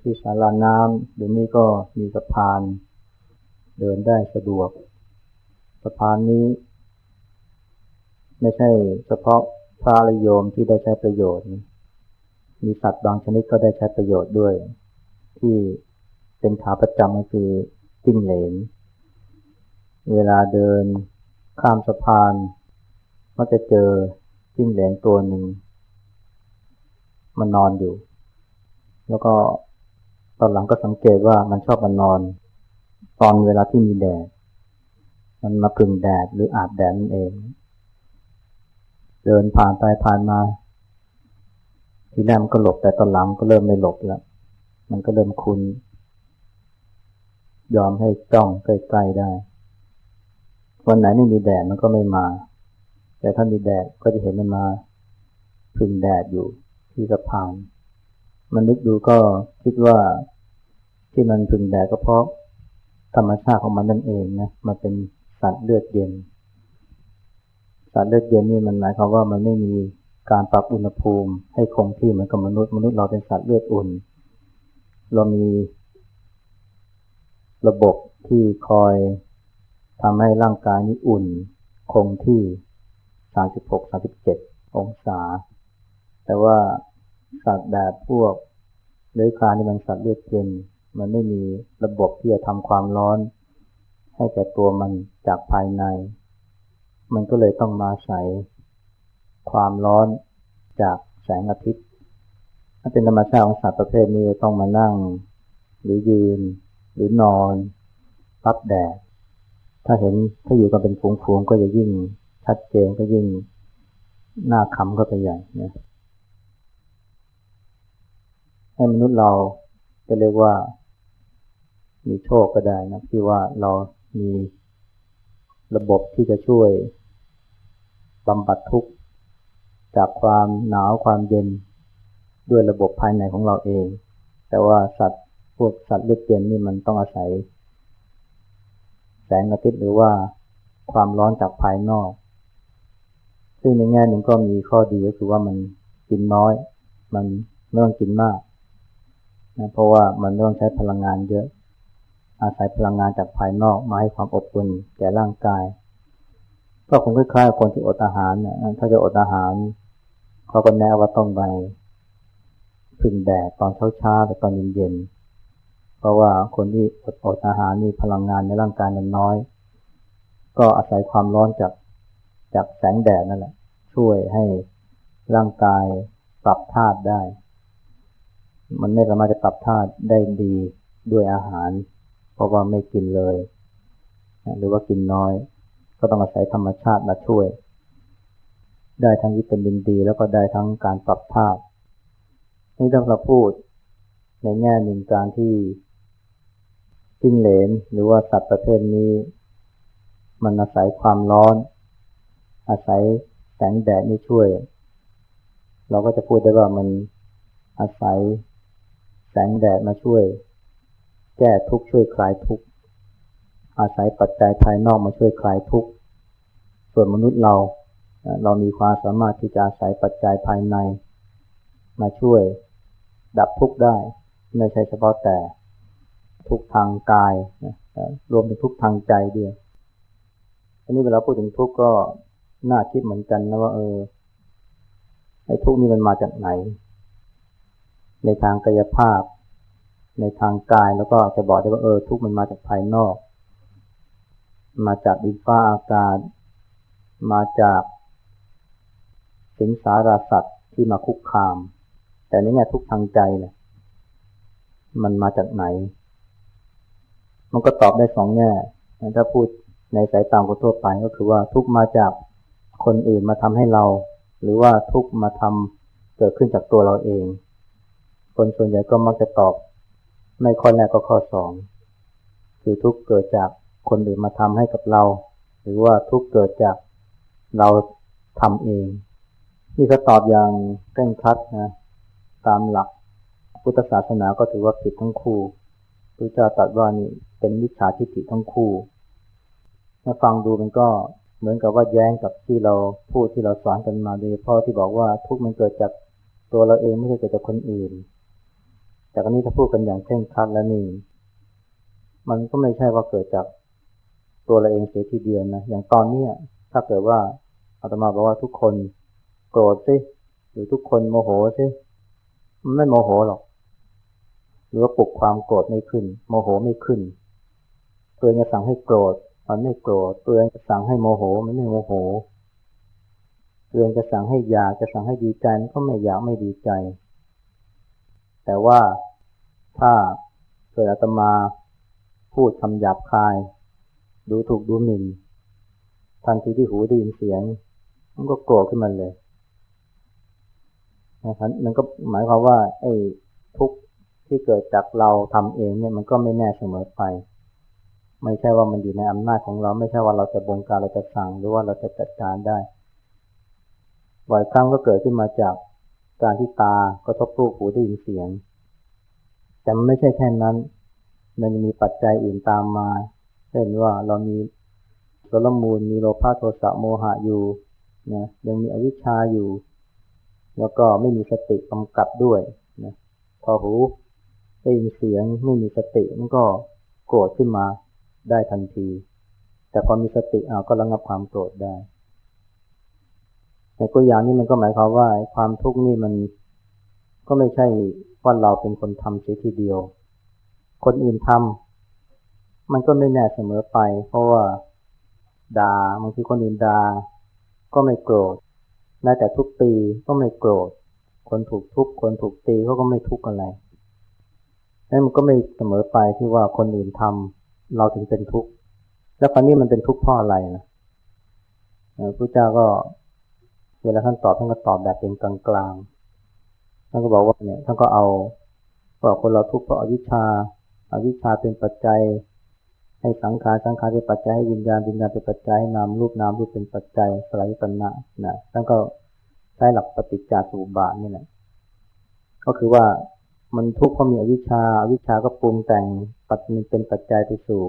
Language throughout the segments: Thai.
ที่ศาลาน้ำเดี๋ยวนี้ก็มีสะพาน เดินได้สะดวก สะพานนี้ ไม่ใช่เฉพาะพระและโยมที่ได้ใช้ประโยชน์ มีสัตว์บางชนิดก็ได้ใช้ประโยชน์ด้วย ที่เป็นขาประจำก็คือจิ้งเหลน เวลาเดินข้ามสะพานก็จะเจอจิ้งเหลนตัวหนึ่งมันนอนอยู่ แล้วก็ อนหลังก็สังเกตว่ามันชอบมานอน ตอนเวลาที่มีแดด มันมาพึ่งแดดหรืออาบแดดนั่นเอง เดินผ่านไปผ่านมา ทีแรกมันก็หลบแต่ตอนหลังก็เริ่มไม่หลบแล้ว มันก็เริ่มคุ้น ยอมให้จ้องใกล้ๆได้ วันไหนไม่มีแดดมันก็ไม่มา แต่ถ้ามีแดดก็จะเห็นมันมาพึ่งแดดอยู่ที่สะพานมันนึกดูก็คิดว่า ที่มันพึงแดดก็เพราะธรรมชาติของมันนั่นเองนะ มันเป็นสัตว์เลือดเย็น สัตว์เลือดเย็นนี่มันหมายความว่ามันไม่มีการปรับอุณหภูมิ ให้คงที่เหมือนกับมนุษย์ มนุษย์เราเป็นสัตว์เลือดอุ่น เรามีระบบที่คอยทำให้ร่างกายนี้อุ่น คงที่ 36-37 องศา แต่ว่าสัตว์แบบพวกเลื้อยคลานนี่มันสัตว์เลือดเย็น มันไม่มีระบบที่จะทำความร้อน ให้แก่ตัวมันจากภายใน มันก็เลยต้องมาใส่ความร้อนจากแสงอาทิตย์ ถ้าเป็นธรรมชาติของสัตว์ประเภทนี้ต้องมานั่ง หรือยืน หรือนอนรับแดด ถ้าเห็นถ้าอยู่กันเป็นฝูงๆก็จะยิ่งชัดเจนก็ยิ่งหน้าคำก็ไปใหญ่นะให้มนุษย์เราจะเรียกว่า มีโชคก็ได้นะ ที่ว่าเรามีระบบที่จะช่วยบำบัดทุกข์จากความหนาวความเย็นด้วยระบบภายในของเราเอง แต่ว่าสัตว์พวกสัตว์เลือดเย็นนี่มันต้องอาศัย แสงอาทิตย์หรือว่าความร้อนจากภายนอก ซึ่งในแง่หนึ่งก็มีข้อดีก็คือว่ามันกินน้อย มันไม่ต้องกินมากนะเพราะว่ามันไม่ต้องใช้พลังงานเยอะ อาศัยพลังงานจากภายนอกมาให้ความอบอุ่นแก่ร่างกาย ก็คงคล้ายๆคนที่อดอาหารนะถ้าจะอดอาหารเขาก็แนะว่าต้องไปพึ่งแดดตอนเช้าๆหรือตอนเย็นๆเพราะว่าคนที่อดอดอาหารนี่พลังงานในร่างกายมันน้อย ก็อาศัยความร้อนจากจากแสงแดดนั่นแหละ ช่วยให้ร่างกายปรับธาตุได้ มันไม่สามารถจะปรับธาตุได้ดีด้วยอาหาร ราะว่าไม่กินเลย หรือว่ากินน้อย ก็ต้องอาศัยธรรมชาติมาช่วย ได้ทั้งวิตามินดีแล้วก็ได้ทั้งการปรับธาตุนี่ถ้าเราพูดในแง่หนึ่งการที่จิ้งเหลนหรือว่าสัตว์ประเภทนี้ มันอาศัยความร้อน อาศัยแสงแดดนี่ช่วย เราก็จะพูดได้ว่ามันอาศัยแสงแดดมาช่วย แก้ทุกข์ช่วยคลายทุกข์อาศัยปัจจัยภายนอกมาช่วยคลายทุกข์ส่วนมนุษย์เราเรามีความสามารถที่จะอาศัยปัจจัยภายใน มาช่วยดับทุกข์ได้ ไม่ใช่เฉพาะแต่ทุกทางกายรวมถึงทุกทางใจด้วยอันนี้เวลาพูดถึงทุกข์ก็น่าคิดเหมือนกันนะว่าเออไอ้ทุกข์นี่มันมาจากไหน ในทางกายภาพ ในทางกายแล้วก็จะบอกได้ว่าเออทุกข์มันมาจากภายนอก มาจากดินฟ้าอากาศ มาจากสิงสาราสัตว์ที่มาคุกคาม แต่ในแง่ทุกทางใจเนี่ยมันมาจากไหน มันก็ตอบได้สองแง่ถ้าพูดในสายตาคนทั่วไปก็คือว่าทุกมาจากคนอื่นมาทำให้เรา หรือว่าทุกมาทำเกิดขึ้นจากตัวเราเอง คนส่วนใหญ่ก็มักจะตอบ ไม่ข้อแรกก็ข้อสองคือทุกเกิดจากคนอื่นมาทำให้กับเรา หรือว่าทุกเกิดจากเราทำเองนี่ก็ตอบอย่างเคร่งครัดนะตามหลักพุทธศาสนาก็ถือว่าผิดทั้งคู่พระเจ้าตรัสว่านี่เป็นมิจฉาทิฏฐิทั้งคู่ถ้าฟังดูมันก็เหมือนกับว่าแย้งกับที่เราพูดที่เราสอนกันมาโดยพ่อที่บอกว่าทุกมันเกิดจากตัวเราเองไม่ใช่เกิดจากคนอื่น แต่กรณีถ้าพูดกันอย่างเช่นคัดแล้วนี่มันก็ไม่ใช่ว่าเกิดจากตัวเราเองเสียทีเดียวนะอย่างตอนนี้ถ้าเกิดว่าอาตมาบอกว่าทุกคนโกรธสิหรือทุกคนโมโหสิมันไม่โมโหหรอก หรือว่าปลุกความโกรธไม่ขึ้น โมโหไม่ขึ้นตัวเองจะสั่งให้โกรธมันไม่โกรธตัวเองจะสั่งให้โมโหมันไม่โมโหตัวเองจะสั่งให้อยากจะสั่งให้ดีใจมันก็ไม่อยากไม่ดีใจ แต่ว่าถ้าเกิดอาตมาพูดคำหยาบคาย ดูถูกดูหมิ่น ทันทีที่หูได้ยินเสียง มันก็โกรธขึ้นมาเลยนะครับมันก็หมายความว่า ไอ้ทุกข์ที่เกิดจากเราทำเองเนี่ยมันก็ไม่แน่เสมอไป ไม่ใช่ว่ามันอยู่ในอำนาจของเรา ไม่ใช่ว่าเราจะบงการเราจะสั่งหรือว่าเราจะจัดการได้บ่อยครั้งก็เกิดขึ้นมาจาก การที่ตากระทบรูปหูได้ยินเสียง แต่มันไม่ใช่แค่นั้น มันมีปัจจัยอื่นตามมา เช่นว่าเรามีโสละมูลมีโลภะโทสะโมหะอยู่นะยังมีอวิชชาอยู่ แล้วก็ไม่มีสติกำกับด้วยนะพอหูได้ยินเสียงไม่มีสติมันก็โกรธขึ้นมาได้ทันที แต่พอมีสติเอาก็ระงับความโกรธได้ แต่ตัวอย่างนี้มันก็หมายความว่าความทุกข์นี่มันก็ไม่ใช่ว่าเราเป็นคนทำเสียทีเดียว คนอื่นทำมันก็ไม่แน่เสมอไป เพราะว่าด่าบางทีคนอื่นด่าก็ไม่โกรธแม้แต่ทุกตีก็ไม่โกรธ คนถูกทุบคนถูกตีเขาก็ไม่ทุกข์อะไรนั่นมันก็ไม่เสมอไปที่ว่าคนอื่นทำเราถึงเป็นทุกข์แล้วคราวนี้มันเป็นทุกข์เพราะอะไรนะพระเจ้าก็ เวลาท่านตอบท่านก็ตอบแบบเป็นกลางๆ ท่านก็บอกว่าเนี่ยท่านก็เอาว่าคนเราทุกข์เพราะอวิชชาอาวิชชาเป็นปัจจัย ให้สังขาร สังขารเป็นปัจจัยให้วิญญาณ วิญญาณเป็นปัจจัยให้นามรูปนามรูปเป็นปัจจัยสลายปัญญานะท่านก็ใช้หลักปฏิจจสมุปบาทนี่แหละ ก็คือว่ามันทุกข์เพราะมีอวิชชาอวิชชาก็ปรุงแต่งปัจจัยเป็นปัจจัยไปสู่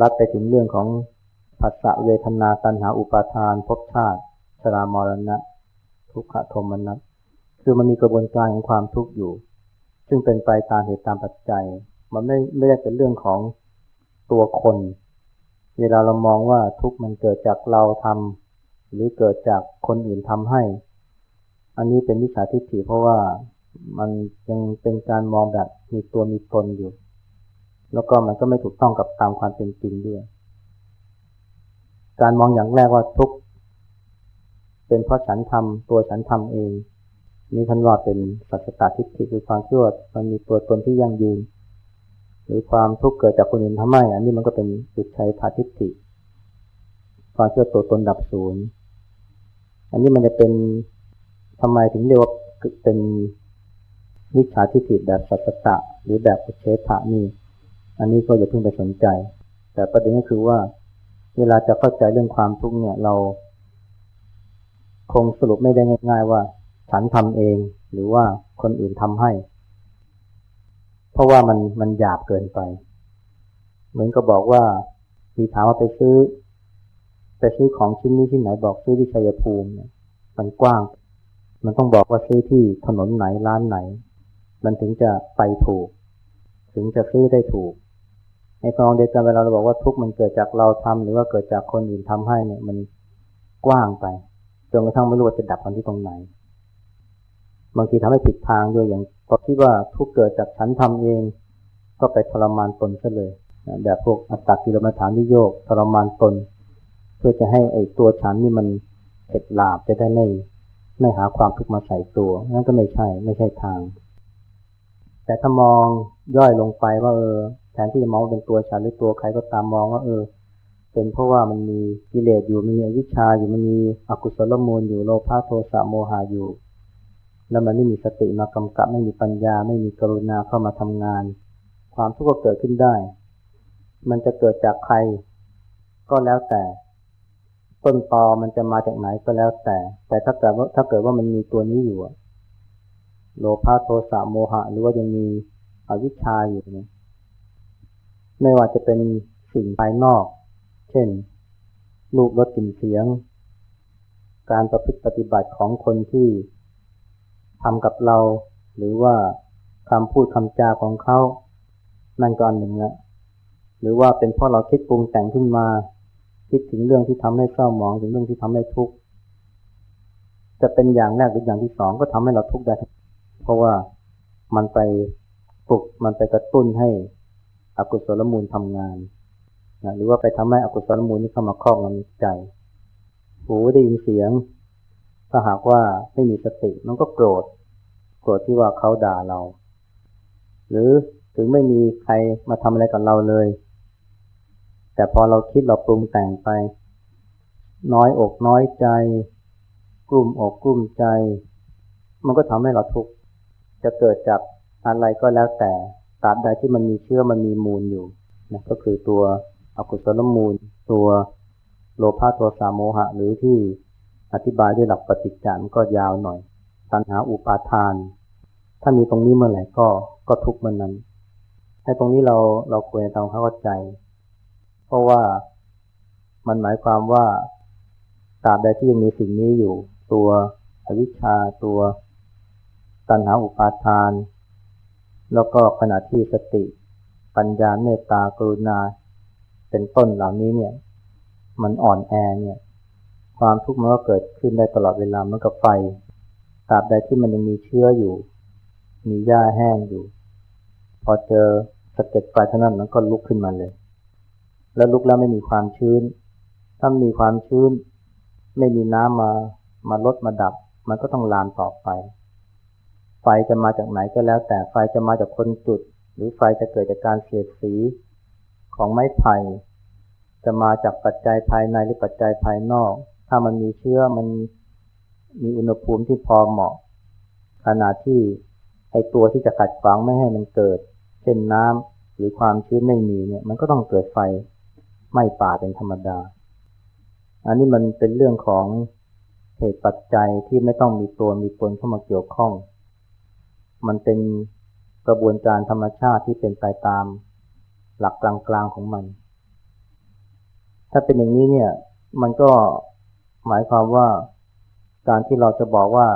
รัดไปถึงเรื่องของผัสสะเวทนาตัณหาอุปาทานภพชาติ ชรามรณะ ทุกขโทมนัสคือมันมีกระบวนการของความทุกข์อยู่ ซึ่งเป็นไปตามเหตุตามปัจจัย มันไม่ไม่ได้เป็นเรื่องของตัวคน เวลาเรามองว่าทุกข์มันเกิดจากเราทำหรือเกิดจากคนอื่นทำให้ อันนี้เป็นวิชาทิฏฐิเพราะว่ามันยังเป็นการมองแบบมีตัวมีตนอยู่ แล้วก็มันก็ไม่ถูกต้องกับตามความเป็นจริงด้วย การมองอย่างแรกว่าทุก เป็นเพราะฉันทำตัวฉันทำเอง นี่ท่านว่าเป็นสัจตทิฏฐิคือความเชื่อมันมีตัวตนที่ยั่งยืน หรือความทุกข์เกิดจากคนอื่นทำให้อันนี้มันก็เป็นจุดชัยาทิฏฐิความเชื่อตัวตนดับศูนย์ อันนี้มันจะเป็นทำไมถึงเรียกว่าเป็นวิชาทิฏฐิแบบสัจตะ หรือแบบเชษฐานี่ อันนี้ก็อย่าเพิ่งไปสนใจ แต่ประเด็นก็คือว่า เวลาจะเข้าใจเรื่องความทุกข์เนี่ย เรา คงสรุปไม่ได้ง่าย ๆว่า ฉันทำเองหรือว่าคนอื่นทำให้ เพราะว่ามันมันหยาบเกินไป เหมือนก็บอกว่ามีถามว่าไปซื้อ ไปซื้อของชิ้นนี้ที่ไหนบอกซื้อที่ชัยภูมิเนี่ยมันกว้าง มันต้องบอกว่าซื้อที่ถนนไหนร้านไหน มันถึงจะไปถูก ถึงจะซื้อได้ถูกในตอนเดียวกันเวลาเราบอกว่าทุกมันเกิดจากเราทำหรือว่าเกิดจากคนอื่นทำให้เนี่ย มันกว้างไป นกระทั่งไม่รู้ว่าจะดับมันที่ตรงไหน บางทีทำให้ผิดทางด้วยอย่างพอคิดว่าทุกเกิดจากฉันทำเอง ก็ไปทรมานตนซะเลยแบบพวกอัตตกิลมัฐานนิโยกทรมานตน เพื่อจะให้ไอ้ตัวฉันนี่มันเข็ดหลาบจะได้ไม่ไม่หาความทุกข์มาใส่ตัว นั่นก็ไม่ใช่ไม่ใช่ทาง แต่ถ้ามองย่อยลงไปว่าเออแทนที่จะมองเป็นตัวฉันหรือตัวใครก็ตามมองว่าเออ เป็นเพราะว่ามันมีกิเลสอยู่มันมีอวิชชาอยู่มันมีอกุศลมูลอยู่โลภะโทสะโมหะอยู่ แล้วมันไม่มีสติมากำกับไม่มีปัญญา ไม่มีกรุณาเข้ามาทำงาน ความทุกข์ก็เกิดขึ้นได้ มันจะเกิดจากใคร ก็แล้วแต่ ต้นตอมันจะมาจากไหนก็แล้วแต่ แต่ถ้าเกิดว่าถ้าเกิดว่ามันมีตัวนี้อยู่โลภะโทสะโมหะ หรือว่ายังมีอวิชชาอยู่เนี่ยไม่ว่าจะเป็นสิ่งภายนอก เช่นรูปรสกลิ่นเสียง การประพฤติปฏิบัติของคนที่ทำกับเรา หรือว่าคำพูดคำจาของเขานั่นก็อันหนึ่งละหรือว่าเป็นเพราะเราคิดปรุงแต่งขึ้นมา คิดถึงเรื่องที่ทำให้เศร้าหมองถึงเรื่องที่ทำให้ทุกข์จะเป็นอย่างแรกหรืออย่างที่สองก็ทำให้เราทุกข์ได้ เพราะว่ามันไปปลุกมันไปกระตุ้นให้อกุศลมูลทำงาน นะหรือว่าไปทำให้อกุศลมูลนี้เข้ามาครอบงำใจ หูได้ยินเสียง ถ้าหากว่าไม่มีสติมันก็โกรธ โกรธที่ว่าเขาด่าเรา หรือถึงไม่มีใครมาทำอะไรกับเราเลย แต่พอเราคิดเราปรุงแต่งไป น้อยอกน้อยใจ กลุ่มอกกลุ่มใจ มันก็ทำให้เราทุกข์ จะเกิดจากอะไรก็แล้วแต่ตราบใดที่มันมีเชื้อมันมีมูลอยู่นะก็คือตัว อกุศลมูล ตัวโลภะตัวสามโมหะ หรือที่อธิบายด้วยหลักปฏิจจานก็ยาวหน่อย ตัณหาอุปาทาน ถ้ามีตรงนี้เมื่อไหร่ก็ก็ทุกเมื่อนนั้น ให้ตรงนี้เราเราควรจะทำเข้าใจ เพราะว่ามันหมายความว่าตราบใดที่ยังมีสิ่งนี้อยู่ ตัวอวิชชาตัว ตัณหาอุปาทาน แล้วก็ขณะที่สติ ปัญญาเมตตากรุณา เป็นต้นเหล่านี้เนี่ย มันอ่อนแอเนี่ย ความทุกข์มันก็เกิดขึ้นได้ตลอดเวลาเหมือนกับไฟตราบใดที่มันยังมีเชื้ออยู่ มีหญ้าแห้งอยู่ พอเจอสะเก็ดไฟเท่านั้นมันก็ลุกขึ้นมาเลย แล้วลุกแล้วไม่มีความชื้น ถ้ามีความชื้น ไม่มีน้ำมามาลดมาดับ มันก็ต้องลามต่อไป ไฟจะมาจากไหนก็แล้ว แต่ไฟจะมาจากคนจุด หรือไฟจะเกิดจากการเสียดสี ของไม้ไผ่จะมาจากปัจจัยภายในหรือปัจจัยภายนอก ถ้ามันมีเชื้อมันมีอุณหภูมิที่พอเหมาะ ขณะที่ไอตัวที่จะขัดขวางไม่ให้มันเกิด เช่นน้ำหรือความชื้นไม่มีเนี่ย มันก็ต้องเกิดไฟไหม้ป่าเป็นธรรมดา อันนี้มันเป็นเรื่องของเหตุปัจจัยที่ไม่ต้องมีตัวมีตนเข้ามาเกี่ยวข้อง มันเป็นกระบวนการธรรมชาติที่เป็นไปตาม หลักกลางๆของมัน ถ้าเป็นอย่างนี้เนี่ย มันก็หมายความว่าการที่เราจะบอกว่า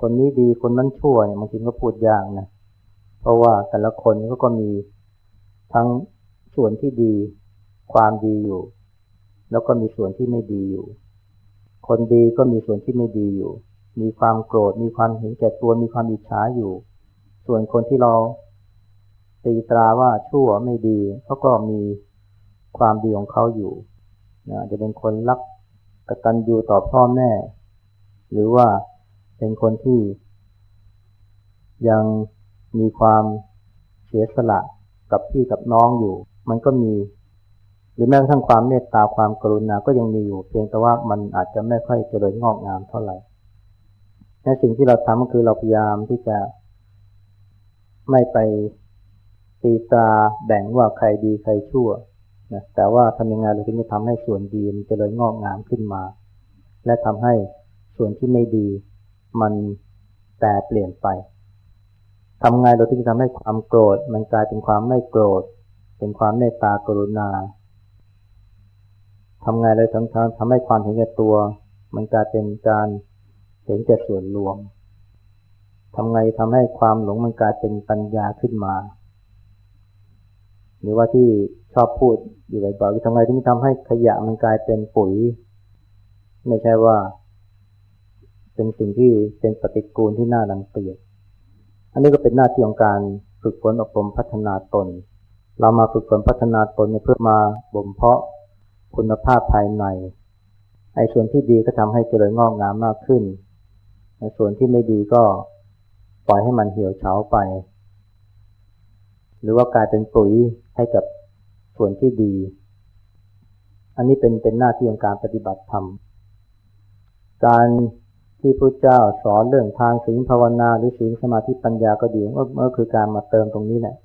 คนนี้ดีคนนั้นชั่วเนี่ยบางทีก็พูดยากนะเพราะว่าแต่ละคนก็ก็มีทั้งส่วนที่ดีความดีอยู่ แล้วก็มีส่วนที่ไม่ดีอยู่ คนดีก็มีส่วนที่ไม่ดีอยู่ มีความโกรธมีความเห็นแก่ตัวมีความอิจฉาอยู่ ส่วนคนที่เรา ตีตราว่าชั่วไม่ดีเขาก็มีความดีของเขาอยู่นะจะเป็นคนรักกตัญญูต่อพ่อแม่ หรือว่าเป็นคนที่ยังมีความเสียสละกับพี่กับน้องอยู่ มันก็มี หรือแม้กระทั่งความเมตตาความกรุณาก็ยังมีอยู่ เพียงแต่ว่ามันอาจจะไม่ค่อยเจริญงอกงามเท่าไหร่ในสิ่งที่เราทำก็คือเราพยายามที่จะไม่ไป ตีตาแบ่งว่าใครดีใครชั่วนะแต่ว่าทำยังไงเราถึงจะทำให้ส่วนดีมันเจริญงอกงามขึ้นมา และทำให้ส่วนที่ไม่ดีมันแปรเปลี่ยนไปทำไงเราถึงจะทำให้ความโกรธ มันกลายเป็นความไม่โกรธ เป็นความเมตตากรุณาทำไงเราทำทำให้ความเห็นแก่ตัว มันกลายเป็นการเห็นแก่ส่วนรวมทำไงทำให้ความหลงมันกลายเป็นปัญญาขึ้นมา หรือว่าที่ชอบพูดอยู่บ่อยๆทำไงที่ทำให้ขยะมันกลายเป็นปุ๋ย ไม่ใช่ว่า เป็นสิ่งที่เป็นปฏิกูลที่น่ารังเกียจอันนี้ก็เป็นหน้าที่ของการฝึกฝนอบรมพัฒนาตน เรามาฝึกฝนพัฒนาตนเพื่อมาบ่มเพาะคุณภาพภายในไอ้ส่วนที่ดีก็ทำให้เจริญงอกงามมากขึ้นในส่วนที่ไม่ดีก็ปล่อยให้มันเหี่ยวเฉาไป หรือว่ากลายเป็นปุ๋ย ให้กับส่วนที่ดี อันนี้เป็นเป็นหน้าที่ของการปฏิบัติธรรม การที่พระเจ้าสอนเรื่องทางศีลภาวนาหรือศีลสมาธิปัญญาก็ดีก็คือการมาเติมตรงนี้แหละ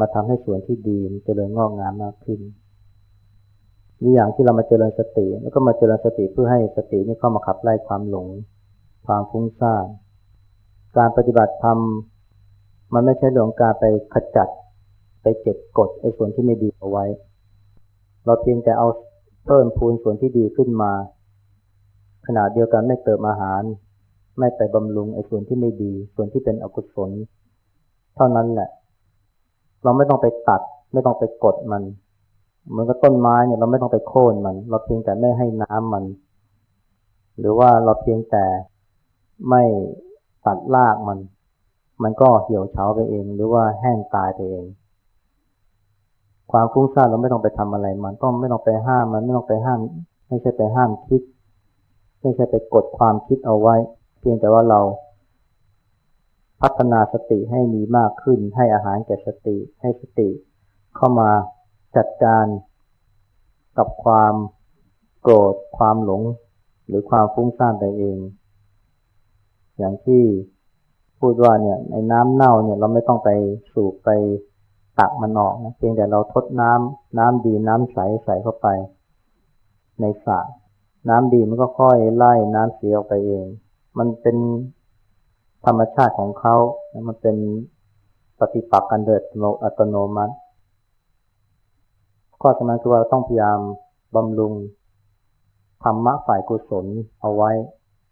มาทำให้ส่วนที่ดีมันเจริญงอกงามมากขึ้นนี่อย่างที่เรามาเจริญสติ แล้วก็มาเจริญสติเพื่อให้สตินี่เข้ามาขับไล่ความหลง ความฟุ้งซ่านการปฏิบัติธรรมมันไม่ใช่เรื่องการไปขจัด ไปเก็บกดไอ้ส่วนที่ไม่ดีเอาไว้ เราเพียงแต่เอาเพิ่มพูนส่วนที่ดีขึ้นมา ขณะเดียวกันไม่เติมอาหาร ไม่ไปบำรุงไอ้ส่วนที่ไม่ดี ส่วนที่เป็นอกุศล เท่านั้นแหละ เราไม่ต้องไปตัด ไม่ต้องไปกดมันเหมือนกับต้นไม้เนี่ยเราไม่ต้องไปโค่นมัน เราเพียงแต่ไม่ให้น้ำมัน หรือว่าเราเพียงแต่ไม่ตัดรากมัน มันก็เหี่ยวเฉาไปเอง หรือว่าแห้งตายไปเอง ความฟุ้งซ่านเราไม่ต้องไปทำอะไรมัน ต้องไม่ต้องไปห้ามมันไม่ต้องไปห้าม ไม่ใช่ไปห้ามคิด ไม่ใช่ไปกดความคิดเอาไว้ เพียงแต่ว่าเรา พัฒนาสติให้มีมากขึ้น ให้อาหารแก่สติ ให้สติ เข้ามาจัดการกับความโกรธความหลง หรือความฟุ้งซ่านไปเอง อย่างที่พูดว่าเนี่ยในน้ำเน่าเนี่ยเราไม่ต้องไปสูบไป ตักมันออกนะเพียงแต่เราทดน้ำน้ำดีน้ำใสใส่เข้าไป ในสระน้ำดีมันก็ค่อยไล่น้ำเสียออกไปเอง มันเป็นธรรมชาติของเขามันเป็นปฏิปักษ์กันโดยอัตโนมัติข้อสำคัญคือว่าต้องพยายามบำรุงธรรมะฝ่ายกุศลเอาไว้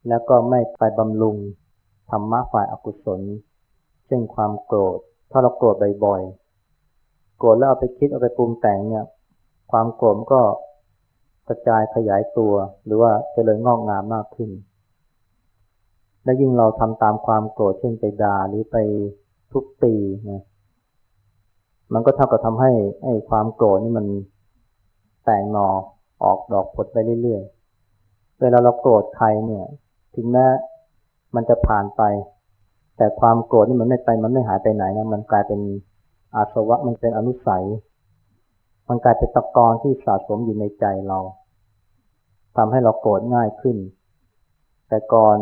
แล้วก็ไม่ไปบำรุงธรรมะฝ่ายอกุศล เช่นความโกรธ ถ้าเราโกรธบ่อยๆ โกรธแล้วเอาไปคิดเอาไปปรุงแต่งเนี่ย ความโกรธก็กระจายขยายตัว หรือว่าเจริญงอกงามมากขึ้น และยิ่งเราทำตามความโกรธเช่นไปด่าหรือไปทุบตีนะมันก็เท่ากับทำให้ไอ้ความโกรธนี่มันแตกหนอออกดอกผลไปเรื่อยๆ เวลาเราโกรธใครเนี่ย ถึงแม้มันจะผ่านไป แต่ความโกรธนี่มันไม่ไปมันไม่หายไปไหนนะมันกลายเป็น อาสวะมันเป็นอนุสัย มันกลายเป็นตะกอนที่สะสมอยู่ในใจเราทำให้เราโกรธง่ายขึ้น แต่ก่อน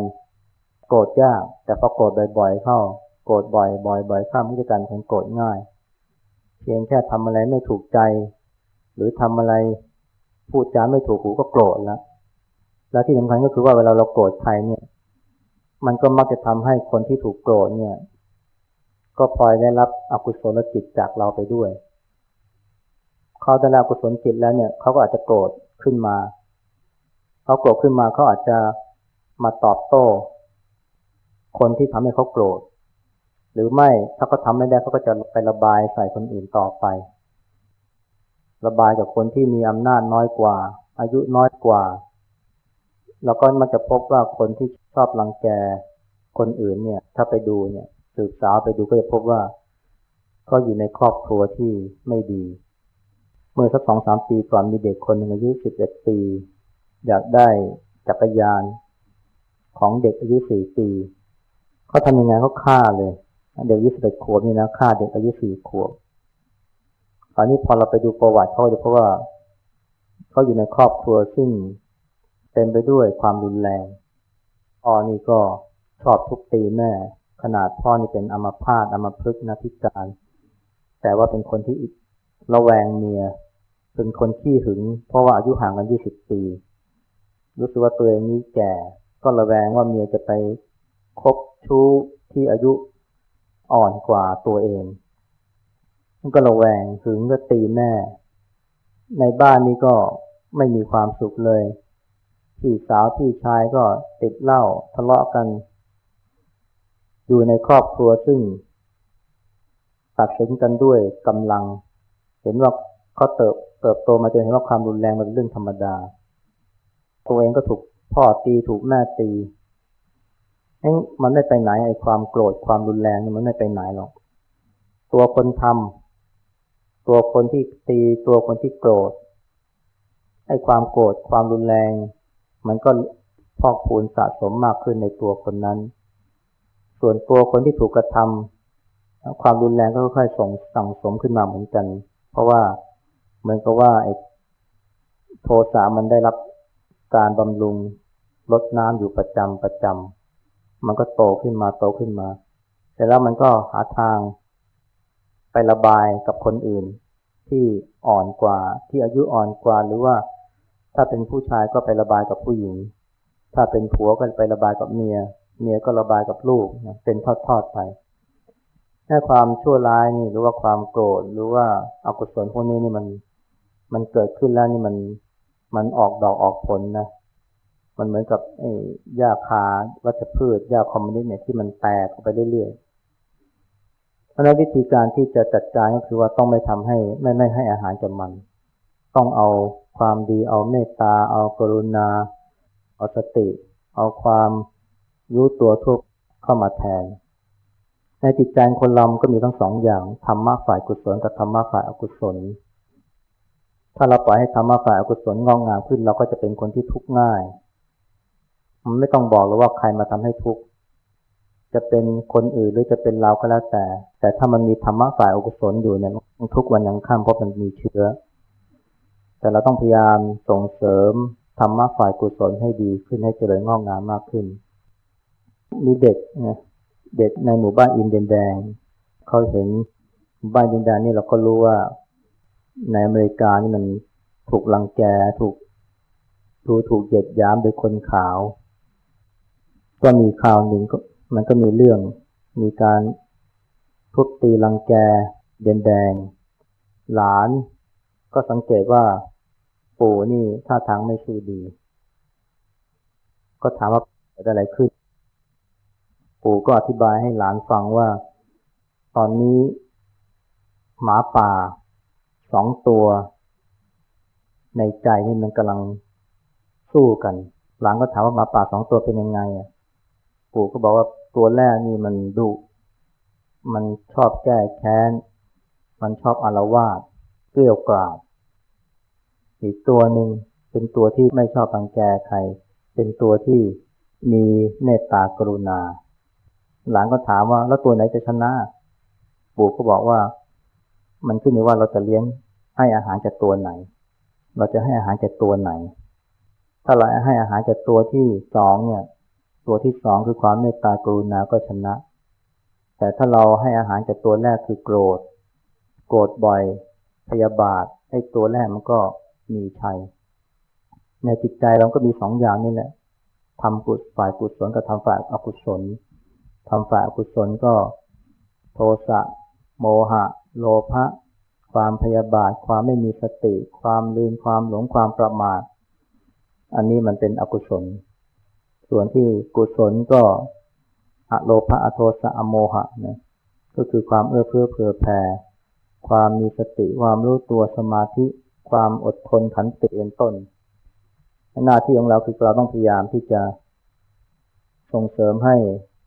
โกรธยาก แต่พอโกรธบ่อยๆ เข้า โกรธบ่อยๆบ่อยๆเข้ามันจะกลายเป็นโกรธง่าย เพียงแค่ทำอะไรไม่ถูกใจ หรือทำอะไรพูดจาไม่ถูกหูก็โกรธแล้วแล้วที่สำคัญก็คือว่าเวลาเราโกรธใครเนี่ย มันก็มักจะทำให้คนที่ถูกโกรธเนี่ย ก็พลอยได้รับอกุศลจิตจากเราไปด้วย เขาได้รับอกุศลจิตแล้วเนี่ยเขาก็อาจจะโกรธขึ้นมา เขาโกรธขึ้นมาเขาอาจจะมาตอบโต้ คนที่ทำให้เขาโกรธ หรือไม่ถ้าเขาทาไม่ได้เขาก็จะไประบายใส่คนอื่นต่อไป ระบายกับคนที่มีอำนาจน้อยกว่า อายุน้อยกว่า แล้วก็มันจะพบว่าคนที่ชอบรังแกคนอื่นเนี่ย ถ้าไปดูเนี่ย สืบสาวไปดูก็จะพบว่าก็อยู่ในครอบครัวที่ไม่ดี เมื่อสักสองสามปีก่อนมีเด็กคนหนึ่งอายุสิบเอ็ดปี อยากได้จักรยานของเด็กอายุสี่ปีเขาทำยังไงเขาฆ่าเลย เด็กอายุสิบเอ็ดขวบนี่นะฆ่าเด็กอายุสี่ขวบตอนนี้พอเราไปดูประวัติเขาจะพบว่าเขาอยู่ในครอบครัวซึ่งเต็มไปด้วยความรุนแรงพ่อนี่ก็ชอบทุบตีแม่ ขนาดพ่อนี่เป็นอัมพาตอัมพฤกษ์นะพิการ แต่ว่าเป็นคนที่ระแวงเมีย เป็นคนขี้หึง เพราะว่าอายุห่างกันยี่สิบปี รู้สึกว่าตัวเองนี้แก่ ก็ระแวงว่าเมียจะไปคบชู้ที่อายุอ่อนกว่าตัวเองมันก็ระแวงถึงก็ตีแม่ ในบ้านนี้ก็ไม่มีความสุขเลย พี่สาวพี่ชายก็ติดเหล้าทะเลาะกัน อยู่ในครอบครัวซึ่ง ตัดสินกันด้วยกำลัง เห็นว่าเขาเติบเติบโตมาจนเห็นว่าความรุนแรงมันเป็นเรื่องธรรมดา ตัวเองก็ถูกพ่อตีถูกแม่ตีมันไม่ไปไหนไอ้ความโกรธความรุนแรงมันไม่ไปไหนหรอก ตัวคนทำตัวคนที่ตีตัวคนที่โกรธไอ้ความโกรธความรุนแรง มันก็พอกพูนสะสมมากขึ้นในตัวคนนั้น ส่วนตัวคนที่ถูกกระทำความรุนแรงก็ค่อยๆส่งสั่งสมขึ้นมาเหมือนกัน เพราะว่าเหมือนกับว่าไอ้โทสะมันได้รับการบำรุงลดน้ำอยู่ประจำประจำมันก็โตขึ้นมาโตขึ้นมาเสร็จแล้วมันก็หาทางไประบายกับคนอื่น ที่อ่อนกว่าที่อายุอ่อนกว่าหรือว่าถ้าเป็นผู้ชายก็ไประบายกับผู้หญิง ถ้าเป็นผัวก็ไประบายกับเมีย เมียก็ระบายกับลูกนะเป็นทอดๆไปแค่ความชั่วร้ายนี่หรือว่าความโกรธหรือว่าอากุศลพวกนี้นี่มันมันเกิดขึ้นแล้วนี่มันมันออกดอกออกผลนะ มันเหมือนกับไอ้หญ้าคาวัชพืชหญ้าคอมมิวนิสต์เนี่ยที่มันแตกออกไปเรื่อยๆ เพราะนั้นวิธีการที่จะจัดการก็คือว่าต้องไม่ทำให้ไม่ไม่ให้อาหารกับมัน ต้องเอาความดีเอาเมตตา เอากรุณา เอาสติ เอาความ รู้ตัวทุกเข้ามาแทน ในจิตใจคนเราก็มีทั้งสองอย่างธรรมะฝ่ายกุศลกับธรรมะฝ่ายอกุศล ถ้าเราปล่อยให้ธรรมะฝ่ายอกุศลงอกงามขึ้น เราก็จะเป็นคนที่ทุกข์ง่าย มันไม่ต้องบอกหรอกว่าใครมาทำให้ทุกข์จะเป็นคนอื่นหรือจะเป็นเราก็แล้วแต่ แต่ถ้ามันมีธรรมะฝ่ายอกุศลอยู่เนี่ยทุกวันยังข้ามเพราะมันมีเชื้อ แต่เราต้องพยายามส่งเสริมธรรมะฝ่ายกุศลให้ดีขึ้นให้เจริญงอกงามมากขึ้น มีเด็กนะเด็กในหมู่บ้านอินเดียนแดงเขาเห็นบ้านอินเดียนแดงนี่เราก็รู้ว่าในอเมริกานี่มันถูกลังแกถูกถูกถูกเหยียดย้ำโดยคนขาว ก็มีข่าวหนึ่งก็มันก็มีเรื่องมีการทุบตีลังแกเดนแดง หลานก็สังเกตว่าปู่นี่ท่าทางไม่สู้ดี ก็ถามว่าเกิดอะไรขึ้น ปู่ก็อธิบายให้หลานฟังว่า ตอนนี้ หมาป่าสองตัว ในใจนี่มันกำลังสู้กัน หลานก็ถามว่าหมาป่าสองตัวเป็นยังไงอะปู่ก็บอกว่าตัวแรกนี่มันดุมันชอบแก้แค้น มันชอบอารวาสเกลี้ยวกราดอีกตัวหนึ่งเป็นตัวที่ไม่ชอบรังแกใคร เป็นตัวที่มีเมตตากรุณา หลานก็ถามว่าแล้วตัวไหนจะชนะ ปู่ก็บอกว่า มันขึ้นอยู่ว่าเราจะเลี้ยงให้อาหารจากตัวไหน เราจะให้อาหารจากตัวไหน ถ้าเราให้อาหารจากตัวที่สองเนี่ย ตัวที่สองคือความเมตตากรุณาก็ชนะ แต่ถ้าเราให้อาหารจากตัวแรกคือโกรธ โกรธบ่อยพยาบาทให้ตัวแรกมันก็มีชัย ในจิตใจเราก็มีสองอย่างนี่แหละทำกุศลฝ่ายกุศลกับทำฝ่ายอกุศล ทำฝ่ายอกุศลก็ โทสะโมหะ โลภะความพยาบาท ความไม่มีสติ ความลืมความหลงความประมาท อันนี้มันเป็นอกุศล ส่วนที่กุศลก็อโลภะอโทสะอโมหะนะก็คือความเอื้อเฟื้อเผื่อแผ่ความมีสติความรู้ตัวสมาธิ ความอดทนขันติเป็นต้น หน้าที่ของเราคือเราต้องพยายามที่จะส่งเสริมให้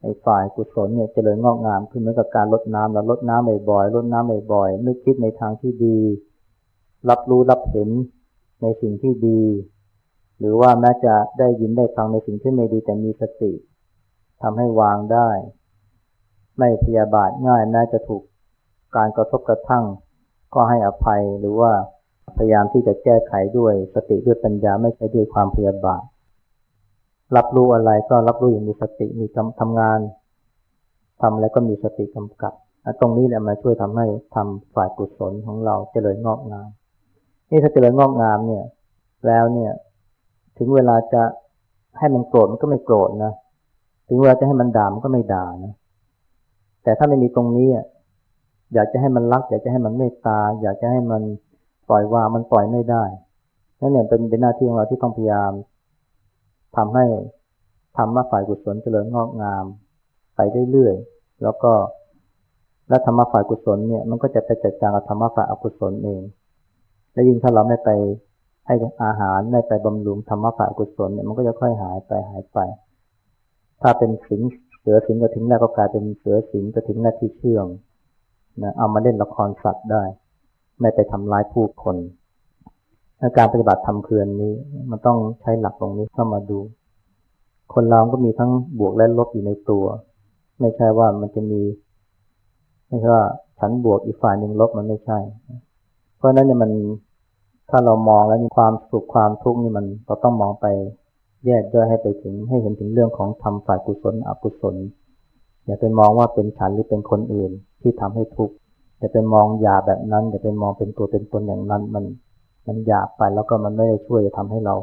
ไอ้ฝ่ายกุศลเนี่ยเจริญงอกงามขึ้นเหมือนกับการลดน้ำเราลดน้ำบ่อยๆลดน้ำบ่อยๆนึกคิดในทางที่ดี รับรู้รับเห็นในสิ่งที่ดี หรือว่าแม้จะได้ยินได้ฟังในสิ่งที่ไม่ดีแต่มีสติทำให้วางได้ ไม่พยาบาทง่ายแม้จะถูกการกระทบกระทั่ง ก็ให้อภัยหรือว่าพยายามที่จะแก้ไขด้วยสติด้วยปัญญาไม่ใช่ด้วยความพยาบาท รับรู้อะไรก็รับรู้อย่างมีสติมีทำงานทำแล้วก็มีสติกำกับตรงนี้แหละมาช่วยทำให้ทำฝ่ายกุศลของเราเจริญงอกงาม นี่ถ้าเจริญงอกงามเนี่ย แล้วเนี่ย ถึงเวลาจะให้มันโกรธมันก็ไม่โกรธนะ ถึงเวลาจะให้มันด่ามันก็ไม่ด่านะ แต่ถ้าไม่มีตรงนี้อยากจะให้มันรัก อยากจะให้มันเมตตา อยากจะให้มันปล่อยวางมันปล่อยไม่ได้นั่นเนี่ยเป็นเป็นหน้าที่ของเราที่ต้องพยายาม ทำให้ทำมาฝ่ายกุศลเจริญงอกงาม ไปเรื่อยๆแล้วก็และธรรมะฝ่ายกุศลเนี่ยมันก็จะไปจัดการกับธรรมะฝ่ายอกุศลเอง และยิ่งถ้าเราไม่ไปให้อาหารได้ไปบำรุงธรรมะฝ่ายกุศลเนี่ยมันก็จะค่อยหายไปหายไป ถ้าเป็นสิงเสือสิงกระถิงแรกก็กลายเป็นเสือสิงกระถิงแรกที่เชื่องนะเอามาเล่นละครสัตว์ได้ ไม่ไปทำร้ายผู้คน การปฏิบัติธรรมคืนนี้ มันต้องใช้หลักตรงนี้เข้ามาดู คนเราก็มีทั้งบวกและลบอยู่ในตัว ไม่ใช่ว่ามันจะมีไม่ใช่ว่าฉันบวกอีกฝ่ายหนึ่งลบมันไม่ใช่ เพราะนั้นเนี่ยมันถ้าเรามองแล้วมีความสุขความทุกข์นี่มันเราต้องมองไปแยกย่อยให้ไปถึงให้เห็นถึงเรื่องของทำฝ่ายกุศลอกุศล อย่าไปมองว่าเป็นฉันหรือเป็นคนอื่นที่ทำให้ทุกข์อย่าไปมองหยาแบบนั้น อย่าไปมองเป็นตัวเป็นตนอย่างนั้นมัน มันหยาบไปแล้วก็มันไม่ได้ช่วยจะทำให้เรา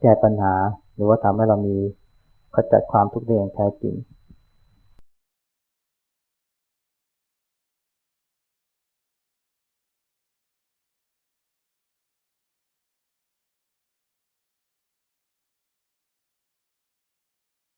แก้ปัญหา หรือว่าทำให้เรามีขจัดความทุกข์ได้อย่างแท้จริง